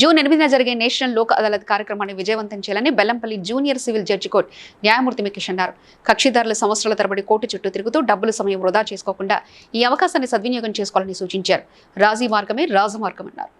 June ఎనిమిదిన జరిగే national Lok Adalat కార్యక్రమాన్ని విజయవంతం చేయాలని Bellampalli junior civil judge court న్యాయమూర్తి మికిష్ అన్నారు. కక్షిదారులు సంవత్సరాల తరబడి కోర్టు చుట్టూ తిరుగుతూ డబ్బులు సమయం వృధా చేసుకోకుండా ఈ అవకాశాన్ని సద్వినియోగం చేసుకోవాలని సూచించారు. రాజీ మార్గమే రాజమార్గం అన్నారు.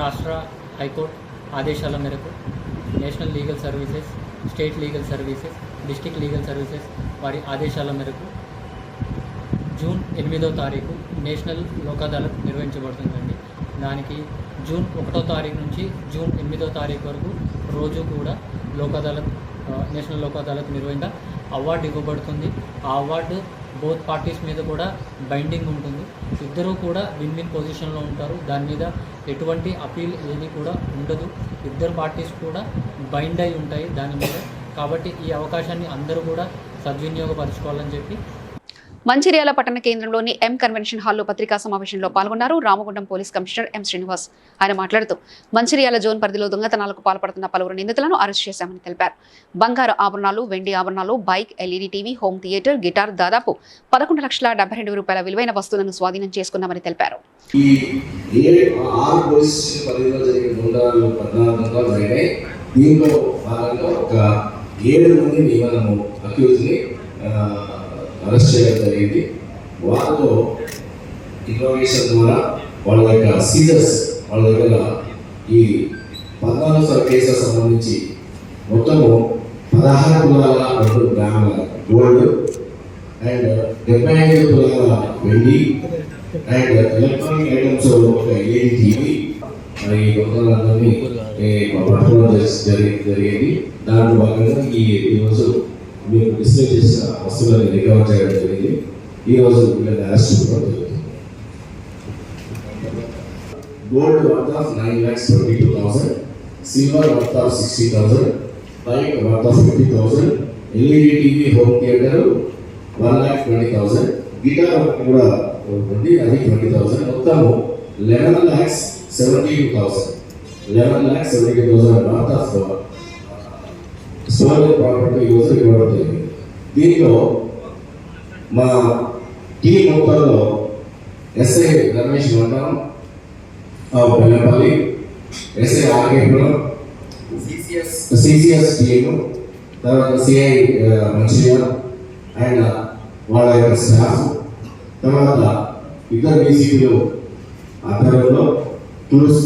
రాష్ట్ర హైకోర్టు ఆదేశాల మేరకు national legal services state legal services district legal services వారి ఆదేశాల మేరకు జూన్ ఎనిమిదో తారీఖు నేషనల్ లోక్ అదాలత్ నిర్వహించబడుతుందండి. దానికి జూన్ ఒకటో తారీఖు నుంచి జూన్ ఎనిమిదో తారీఖు వరకు రోజు కూడా లోక్ అదాలత్ నేషనల్ లోక్ అదాలత్ నిర్వహించ అవార్డు ఇవ్వబడుతుంది. ఆ అవార్డు బోత్ పార్టీస్ మీద కూడా బైండింగ్ ఉంటుంది. ఇద్దరూ కూడా విన్ విన్ పొజిషన్లో ఉంటారు. దాని మీద ఎటువంటి అపీల్ ఏది కూడా ఉండదు. ఇద్దరు పార్టీస్ కూడా బైండ్ అయి ఉంటాయి దాని మీద. కాబట్టి ఈ అవకాశాన్ని అందరూ కూడా సద్వినియోగపరచుకోవాలని చెప్పి మంచిర్యాల పట్టణ కేంద్రంలోని ఎం కన్వెన్షన్ హాల్లో పత్రికా సమావేశంలో పాల్గొన్నారు Ramagundam police commissioner M Srinivas. ఆయన మాట్లాడుతూ మంచిర్యాల జోన్ పరిధిలో దొంగతనాలకు పాల్పడుతున్న పలువురు నిందితులను అరెస్ట్ చేశామని తెలిపారు. బంగారు ఆభరణాలు వెండి ఆభరణాలు bike LED TV home theatre guitar దాదాపు పదకొండు లక్షల డెబ్బై రెండు రూపాయల విలువైన వస్తువులను స్వాధీనం చేసుకున్నామని తెలిపారు. దీంట్లో భాగంగా ఒక ఏడు మందిని మనము అక్యూజ్ని అరెస్ట్ చేయడం జరిగింది. వారితో ఇంట్రోగేషన్ ద్వారా వాళ్ళ యొక్క సీజర్స్ వాళ్ళ దగ్గర ఈ పద్నాలుగు సార్ కేసులకు సంబంధించి మొత్తము పదహారు తులాల రెండు గ్రాముల గోల్డ్ అండ్ డెబ్బై ఐదు తులాల వెండి అండ్ ఎలక్ట్రానిక్ ఐటమ్స్ ఒక ఎల్ఈడి టీవీ మరి దొంగలందరినీ పట్టుకోవడం జరిగి జరిగేది. దాంట్లో భాగంగా ఈ రోజు మీరు డిస్ప్లే చేసిన వస్తువులను రికవర్ చేయడం జరిగింది. ఈ రోజు వీళ్ళని అరెస్ట్ జరిగింది gold worth of nine lakhs twenty two thousand silver worth of sixty thousand bike worth of fifty thousand LED TV home theatre one lakh twenty thousand guitar కూడా ఉంది అది ట్వంటీ థౌసండ్ మొత్తము eleven lakhs seventy two thousand eleven lakhs seventy two thousand worth of storage property ఇవ్వడం జరిగింది దీంట్లో మా team మొత్తంలో SI Ramesh మండలం Bellampalli SI RK Puram CCS team తర్వాత సిఐ మంచిర్యాల అండ్ వాళ్ళ యొక్క స్టాఫ్ తర్వాత ఇద్దరు డీసీపీలు ఆధ్వర్యంలో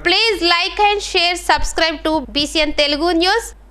Please like and share, subscribe to BCN Telugu News.